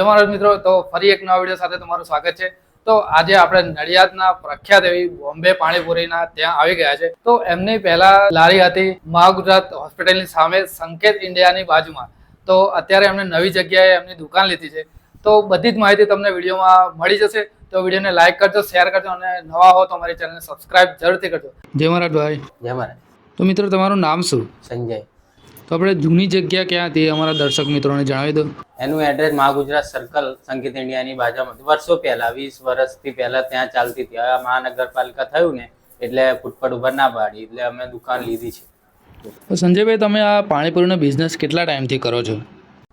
જય મહારાજ મિત્રો. તો ફરી એક નવા વીડિયો સાથે તમારું સ્વાગત છે. તો આજે આપણે નડિયાદના પ્રખ્યાત એવી બોમ્બે પાણીપુરીના ત્યાં આવી ગયા છે. તો એમની પહેલા લારી હતી મહાગુજરાત હોસ્પિટલની સામે સંકેત ઇન્ડિયાની બાજુમાં. તો અત્યારે એમને નવી જગ્યાએ એમની દુકાન લીધી છે. તો બધી જ માહિતી તમને વિડીયોમાં મળી જશે. તો વિડીયોને લાઈક કરજો શેર કરજો અને નવા હો તો અમારી ચેનલને સબસ્ક્રાઇબ જરૂરથી કરજો. જય મહારાજ ભાઈ. જય મહારાજ. તો મિત્રો તમારું નામ શું? સંજય. તો આપણે જૂની જગ્યા ક્યાં હતી? અમારા દર્શક મિત્રોને જણાવી દો. એનું એડ્રેસ મહાગુજરાત સર્કલ સંગીત ઇન્ડિયાની બાજુમાં. વર્ષો પહેલા, વીસ વર્ષથી પહેલા ત્યાં ચાલતી હતી. હવે મહાનગરપાલિકા થયું ને, એટલે ફૂટપટ ઉપર ના પાડી, એટલે અમે દુકાન લીધી છે. સંજયભાઈ, તમે આ પાણીપુરીનો બિઝનેસ કેટલા ટાઈમથી કરો છો?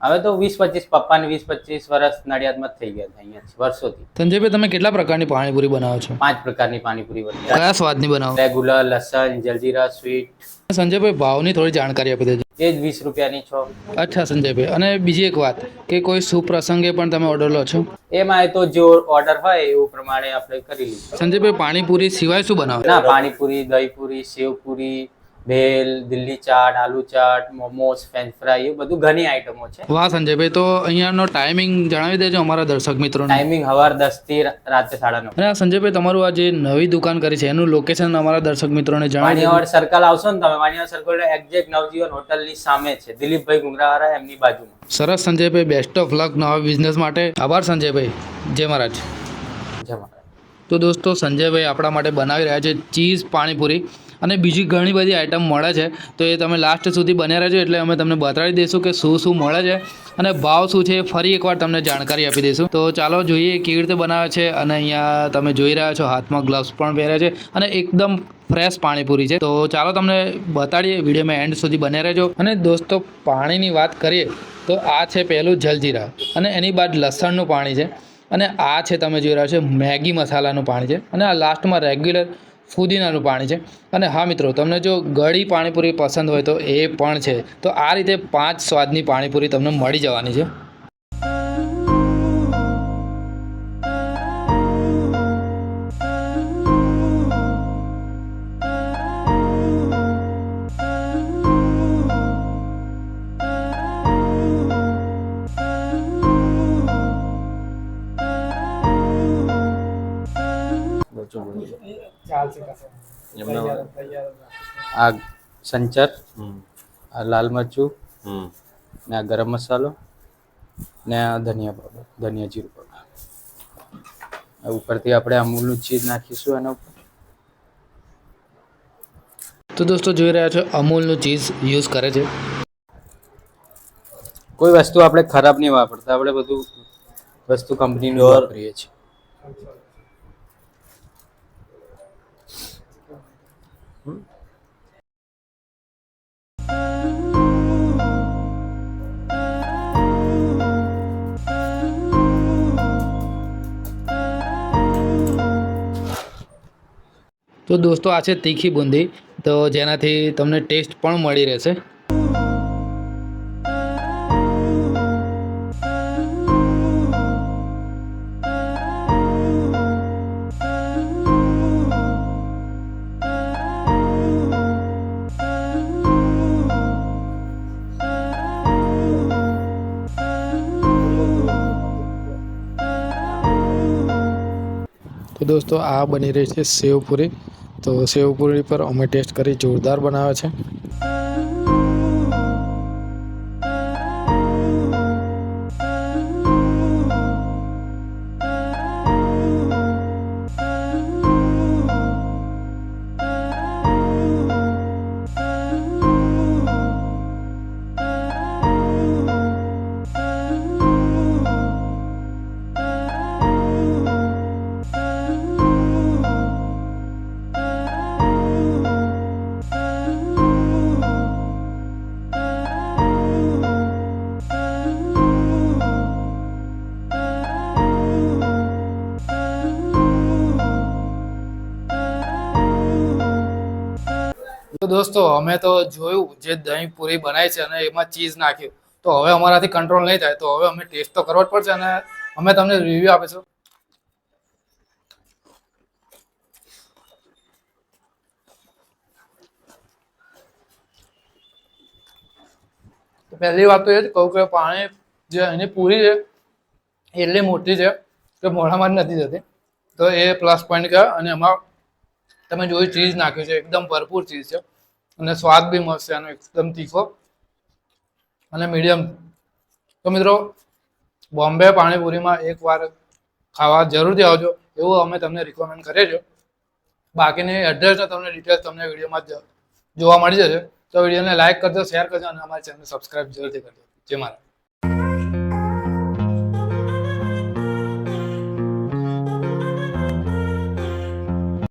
હવે તો વીસ પચીસ પપ્પાને વીસ પચીસ વર્ષ નડિયાદમાં થઈ ગયા છે અહીંયા વર્ષોથી. સંજયભાઈ તમે કેટલા પ્રકારની પાણીપુરી બનાવો છો? પાંચ પ્રકારની પાણીપુરી બનાવો કયા સ્વાદની બનાવો? રેગ્યુલર લસણ જલજીરા સ્વીટ. સંજયભાઈ ભાવની થોડી જાણકારી આપી દેજો. એ જ વીસ રૂપિયાની છો. અચ્છા સંજયભાઈ. અને બીજી એક વાત કે કોઈ સુપ્રસંગે પ્રસંગે પણ તમે ઓર્ડર લો છો? એમાં તો જો ઓર્ડર હોય એવું પ્રમાણે આપણે કરી લઈશું. સંજયભાઈ પાણીપુરી સિવાય શું બનાવે? ના પાણીપુરી દહીપુરી સેવપુરી ભેલ દિલ્હી ચાટ આલુ ચાટ મોમોસ ફ્રેન્ચ ફ્રાય એવું બધું ઘણી આઈટમો છે. વાહ સંજયભાઈ તો અહીંયાનો ટાઈમિંગ જણાવી દેજો અમારા દર્શક મિત્રોને. ટાઈમિંગ હવાર દસથી રાત્રે સાડા નવ અને સંજયભાઈ તમારું આ જે નવી દુકાન કરી છે એનું લોકેશન અમારા દર્શક મિત્રોને જણાવી સર્કલ આવશો ને તમે વાણીયાવાડ સર્કલ એક્ઝેક્ટ નવજીવન હોટલની સામે છે દિલીપભાઈ ગુંગરાવાળા એમની બાજુમાં. સરસ સંજયભાઈ બેસ્ટ ઓફ લક નવા બિઝનેસ માટે. આભાર સંજયભાઈ. જય મહારાજ. જય મહારાજ. તો દોસ્તો સંજયભાઈ આપણા માટે બનાવી રહ્યા છે ચીઝ પાણીપુરી. અને બીજી ઘણી બધી આઈટમ મળે છે. તો એ તમે લાસ્ટ સુધી બને રહેજો એટલે અમે તમને બતાવી દઈશું કે શું શું મળે છે અને ભાવ શું છે એ ફરી એકવાર તમને જાણકારી આપી દઈશું. તો ચાલો જોઈએ કેવી રીતે બનાવે છે અને અહીંયા તમે જોઈ રહ્યા છો હાથમાં ગ્લવ્સ પણ પહેર્યા છે અને એકદમ ફ્રેશ પાણીપુરી છે. તો ચાલો તમને બતાડીએ વિડીયોમાં એન્ડ સુધી બને રહેજો. અને દોસ્તો, પાણીની વાત કરીએ તો આ છે પહેલું જલજીરા અને એની બાદ લસણનું પાણી છે. અને આ છે તમે જોઈ રહ્યા છો મેગી મસાલાનું પાણી છે. અને આ લાસ્ટમાં રેગ્યુલર ફુદીનાનું પાણી છે. અને હા મિત્રો, તમને જો ગળી પાણીપુરી પસંદ હોય તો એ પણ છે. તો આ રીતે પાંચ સ્વાદની પાણીપુરી તમને મળી જવાની છે. આ સંચર આ લાલ મરચું ને આ ગરમ મસાલો ને આ ધનિયા પાવડર ધનિયા જીરું પાવડર. આ ઉપરથી આપણે અમૂલનું ચીઝ નાખીશું એના ઉપર. તો દોસ્તો જોઈ રહ્યા છો અમૂલનું ચીઝ યુઝ કરે છે. કોઈ વસ્તુ આપણે ખરાબ નહીં વાપરતા આપણે બધું વસ્તુ કંપનીનું વાપરીએ છીએ. તો દોસ્તો આ છે તીખી બુંદી. તો જેનાથી તમને ટેસ્ટ પણ મળી રહેશે. દોસ્તો, આ બની રહી છે સેવપુરી. તો સેવપુરી પર અમે ટેસ્ટ કરી જોરદાર બનાવે છે. દોસ્તો, અમે તો જોયું જે દહીં પૂરી બનાવી છે અને એમાં ચીઝ નાખ્યું. તો હવે અમારાથી કંટ્રોલ નહીં થાય. તો હવે અમે ટેસ્ટ તો કરવો જ પડશે અને અમે તમને રિવ્યુ આપીશું. પહેલી વાત તો એ જ કહું કે પાણી જે એની પૂરી છે એટલી મોટી છે કે મોઢામાં નથી જતી. તો એ પ્લસ પોઈન્ટ કહેવાય અને એમાં તમે જોયું ચીઝ નાખ્યું છે, એકદમ ભરપૂર ચીઝ છે. અને સ્વાદ બી છે એનો એકદમ તીખો. અને મીડિયમ તો મિત્રો, બોમ્બે પાણીપુરીમાં એકવાર ખાવા જરૂરથી આવજો, એવું અમે તમને રિકમેન્ડ કરીએ છીએ. બાકીની એડ્રેસ તમને ડિટેલ્સ તમને વિડીયોમાં જોવા મળી જશે. તો વિડીયોને લાઇક કરજો શેર કરજો, અને અમારી ચેનલ સબસ્ક્રાઈબ જરૂરથી કરજો. જે મારા